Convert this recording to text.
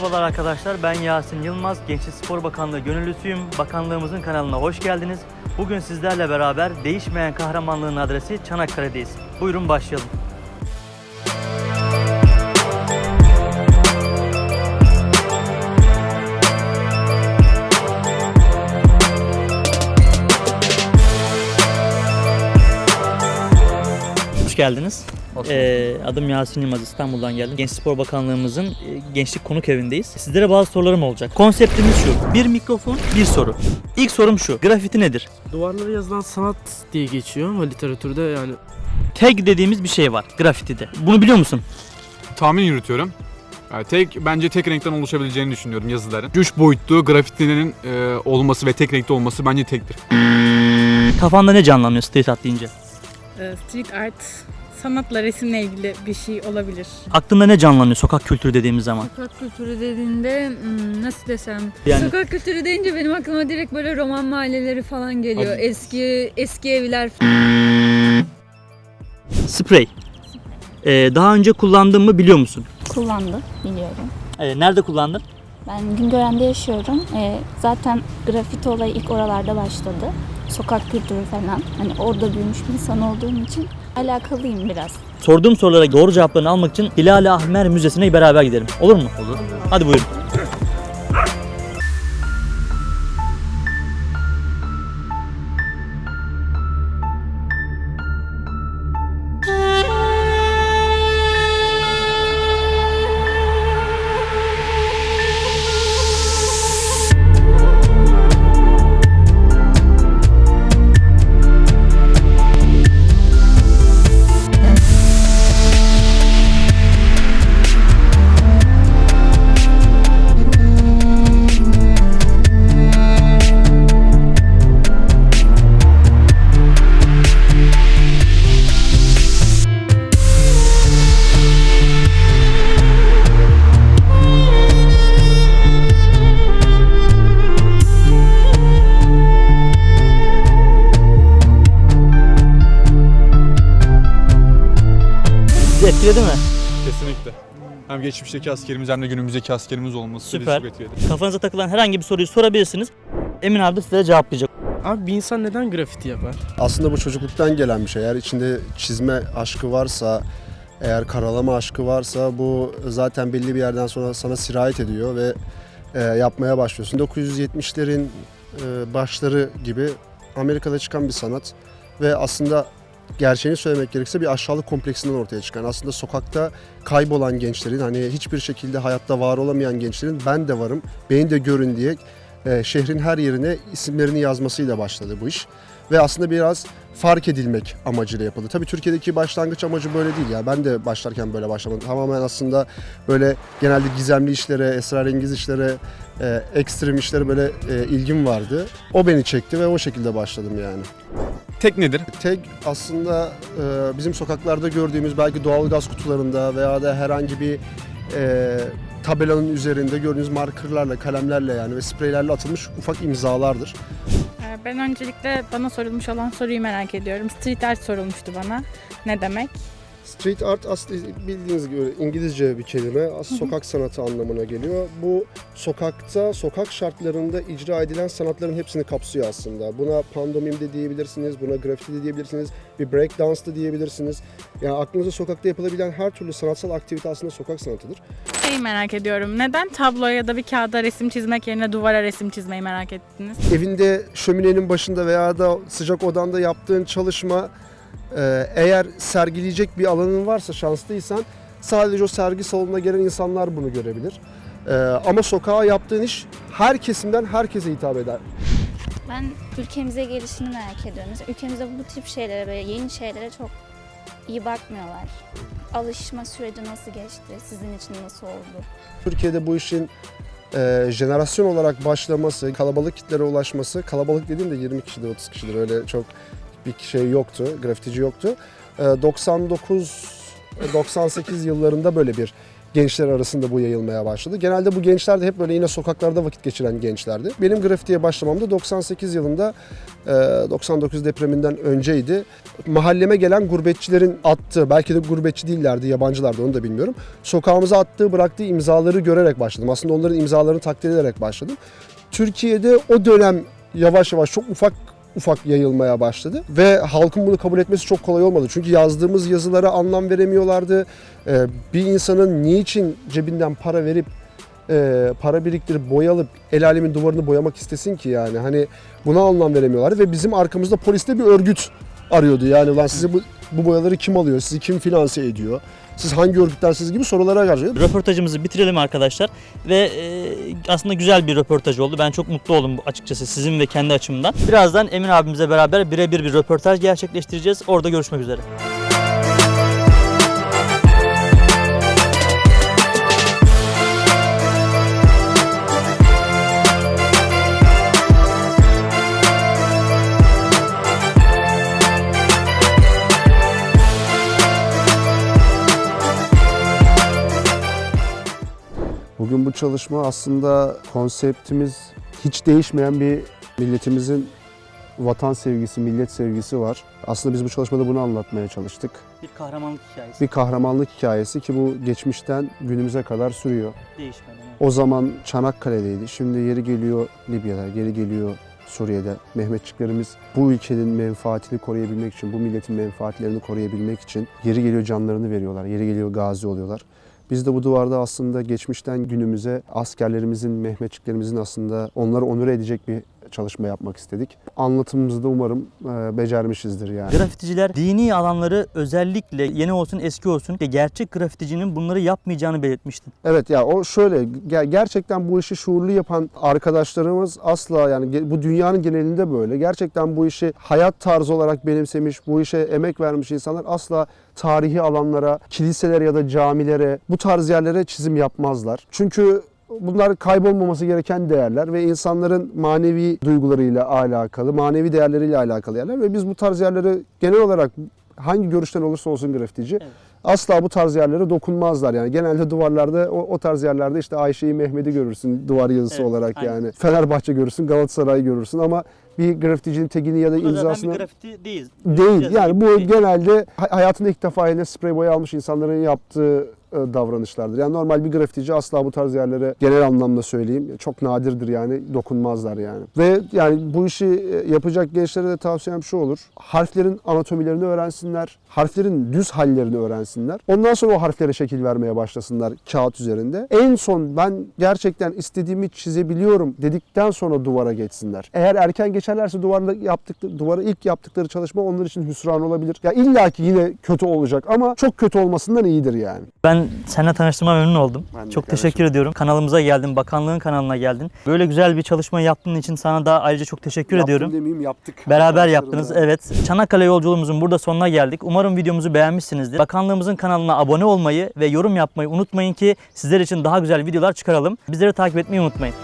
Merhabalar arkadaşlar ben Yasin Yılmaz. Gençlik Spor Bakanlığı gönüllüsüyüm. Bakanlığımızın kanalına hoş geldiniz. Bugün sizlerle beraber değişmeyen kahramanlığın adresi Çanakkale'deyiz. Buyurun başlayalım. Hoş geldiniz. Ee, adım Yasin Yılmaz İstanbul'dan geldim. Gençlik Spor Bakanlığımızın e, gençlik konuk evindeyiz. Sizlere bazı sorularım olacak. Konseptimiz şu. Bir mikrofon, bir soru. İlk sorum şu. Grafiti nedir? Duvarlara yazılan sanat diye geçiyor ama literatürde yani Tag dediğimiz bir şey var grafitide. Bunu biliyor musun? tahmin yürütüyorum. Yani tek bence tek renkten oluşabileceğini düşünüyorum yazıların. Üç boyutlu grafitinin e, olması ve tek renkte olması bence tektir. Kafanda ne canlanıyor street art deyince? Ee, Street art sanatla resimle ilgili bir şey olabilir. Aklında ne canlanıyor sokak kültürü dediğimiz zaman? Sokak kültürü dediğinde hmm, nasıl desem? Yani Sokak kültürü deyince benim aklıma direkt böyle roman mahalleleri falan geliyor. Abi- Eski eski evler sprey. Ee, daha önce kullandın mı biliyor musun? Kullandım biliyorum. Ee, nerede kullandın? Ben Güngören'de yaşıyorum. Ee, zaten grafiti olayı ilk oralarda başladı. Sokak kültürü falan. Hani orada büyümüş bir insan olduğum için alakalıyım biraz. Sorduğum sorulara doğru cevaplarını almak için Hilal Ahmer Müzesi'ne beraber gidelim. Olur mu? Olur. Hadi buyurun. Etkiledi mi? Kesinlikle. Hem geçmişteki askerimiz hem de günümüzdeki askerimiz olması Süper. bizi çok etkiledi. Kafanıza takılan herhangi bir soruyu sorabilirsiniz. Emin abi de size cevaplayacak. abi bir insan neden grafiti yapar? Aslında bu çocukluktan gelen bir şey. Eğer içinde çizme aşkı varsa, eğer karalama aşkı varsa bu zaten belli bir yerden sonra sana sirayet ediyor ve e, yapmaya başlıyorsun. 1970'lerin e, başları gibi Amerika'da çıkan bir sanat ve aslında gerçeğini söylemek gerekirse bir aşağılık kompleksinden ortaya çıkan aslında sokakta kaybolan gençlerin hani hiçbir şekilde hayatta var olamayan gençlerin ben de varım, beni de görün diye e, şehrin her yerine isimlerini yazmasıyla başladı bu iş ve aslında biraz fark edilmek amacıyla yapıldı. Tabii Türkiye'deki başlangıç amacı böyle değil ya. Ben de başlarken böyle başlamadım. Tamamen aslında böyle genelde gizemli işlere, esrarengiz işlere, e, ekstrem işlere böyle e, ilgim vardı. O beni çekti ve o şekilde başladım yani. Tek nedir? Tag aslında e, bizim sokaklarda gördüğümüz belki doğalgaz kutularında veya da herhangi bir e, tabelanın üzerinde gördüğünüz markerlarla, kalemlerle yani ve spreylerle atılmış ufak imzalardır. Ee, Ben öncelikle bana sorulmuş olan soruyu merak ediyorum. Street art sorulmuştu bana. Ne demek? Street art aslında bildiğiniz gibi İngilizce bir kelime. Aslında sokak sanatı anlamına geliyor. Bu sokakta, sokak şartlarında icra edilen sanatların hepsini kapsıyor aslında. Buna pandomim de diyebilirsiniz, buna grafiti de diyebilirsiniz, bir break dance da diyebilirsiniz. Yani aklınıza sokakta yapılabilen her türlü sanatsal aktivite aslında sokak sanatıdır. Şeyi merak ediyorum. Neden tabloya ya da bir kağıda resim çizmek yerine duvara resim çizmeyi merak ettiniz? evinde şöminenin başında veya da sıcak odanda yaptığın çalışma eğer sergileyecek bir alanın varsa şanslıysan sadece o sergi salonuna gelen insanlar bunu görebilir. E, ama sokağa yaptığın iş her kesimden herkese hitap eder. Ben ülkemize gelişini merak ediyorum. Mesela ülkemizde bu tip şeylere böyle yeni şeylere çok iyi bakmıyorlar. Alışma süreci nasıl geçti? Sizin için nasıl oldu? Türkiye'de bu işin e, jenerasyon olarak başlaması, kalabalık kitlere ulaşması, kalabalık dediğim de 20 kişidir, 30 kişidir öyle çok bir şey yoktu, grafitici yoktu. E, 99 98 yıllarında böyle bir gençler arasında bu yayılmaya başladı. Genelde bu gençler de hep böyle yine sokaklarda vakit geçiren gençlerdi. Benim grafitiye başlamam da 98 yılında e, 99 depreminden önceydi. Mahalleme gelen gurbetçilerin attığı, belki de gurbetçi değillerdi, yabancılardı onu da bilmiyorum. Sokağımıza attığı, bıraktığı imzaları görerek başladım. Aslında onların imzalarını takdir ederek başladım. Türkiye'de o dönem yavaş yavaş çok ufak ufak yayılmaya başladı ve halkın bunu kabul etmesi çok kolay olmadı. Çünkü yazdığımız yazılara anlam veremiyorlardı. Ee, bir insanın niçin cebinden para verip e, para biriktirip boyalıp el alemin duvarını boyamak istesin ki yani hani buna anlam veremiyorlardı ve bizim arkamızda poliste bir örgüt arıyordu. Yani lan size bu, bu boyaları kim alıyor? Sizi kim finanse ediyor? Siz hangi örgüttensiniz gibi sorulara karşılıyor. Röportajımızı bitirelim arkadaşlar ve e, aslında güzel bir röportaj oldu. Ben çok mutlu oldum açıkçası sizin ve kendi açımdan. Birazdan Emin abimizle beraber birebir bir röportaj gerçekleştireceğiz. Orada görüşmek üzere. Çalışma aslında konseptimiz hiç değişmeyen bir milletimizin vatan sevgisi, millet sevgisi var. Aslında biz bu çalışmada bunu anlatmaya çalıştık. Bir kahramanlık hikayesi. Bir kahramanlık hikayesi ki bu geçmişten günümüze kadar sürüyor. Değişmeden. O zaman Çanakkale'deydi. Şimdi yeri geliyor Libya'da, geri geliyor Suriye'de. Mehmetçiklerimiz bu ülkenin menfaatini koruyabilmek için, bu milletin menfaatlerini koruyabilmek için yeri geliyor canlarını veriyorlar. Yeri geliyor gazi oluyorlar. Biz de bu duvarda aslında geçmişten günümüze askerlerimizin, Mehmetçiklerimizin aslında onları onur edecek bir çalışma yapmak istedik. Anlatımımızı da umarım e, becermişizdir yani. Grafiticiler dini alanları özellikle yeni olsun eski olsun gerçek grafiticinin bunları yapmayacağını belirtmişti. Evet ya o şöyle ger- gerçekten bu işi şuurlu yapan arkadaşlarımız asla yani bu dünyanın genelinde böyle. Gerçekten bu işi hayat tarzı olarak benimsemiş, bu işe emek vermiş insanlar asla tarihi alanlara, kiliselere ya da camilere, bu tarz yerlere çizim yapmazlar. Çünkü bunlar kaybolmaması gereken değerler ve insanların manevi duygularıyla alakalı, manevi değerleriyle alakalı yerler ve biz bu tarz yerleri genel olarak hangi görüşten olursa olsun grafitici Evet. asla bu tarz yerlere dokunmazlar yani. Genelde duvarlarda o, o tarz yerlerde işte Ayşe'yi Mehmet'i görürsün duvar yazısı Evet, olarak aynen. yani. Fenerbahçe görürsün, Galatasaray görürsün ama bir grafiticinin tekini ya da imzasını bir grafiti değil. değil. Yani bu değil. genelde ha- hayatında ilk defa eline sprey boya almış insanların yaptığı davranışlardır. Yani normal bir grafitici asla bu tarz yerlere genel anlamda söyleyeyim çok nadirdir yani dokunmazlar yani. Ve yani bu işi e, yapacak gençlere de tavsiyem şu olur. Harflerin anatomilerini öğrensinler. Harflerin düz hallerini öğrensinler. Ondan sonra o harflere şekil vermeye başlasınlar kağıt üzerinde. En son ben gerçekten istediğimi çizebiliyorum dedikten sonra duvara geçsinler. Eğer erken geçerlerse duvarda yaptıkları, duvara ilk yaptıkları çalışma onlar için hüsran olabilir. Ya illaki yine kötü olacak ama çok kötü olmasından iyidir yani. Ben seninle tanıştığıma memnun oldum. Ben Çok kardeşim. teşekkür ediyorum. Kanalımıza geldin, bakanlığın kanalına geldin. Böyle güzel bir çalışma yaptığın için sana da ayrıca çok teşekkür ediyorum. demeyeyim yaptık. Beraber yaptınız. Evet. Çanakkale yolculuğumuzun burada sonuna geldik. Umarım videomuzu beğenmişsinizdir. Bakanlığımızın kanalına abone olmayı ve yorum yapmayı unutmayın ki sizler için daha güzel videolar çıkaralım. Bizleri takip etmeyi unutmayın.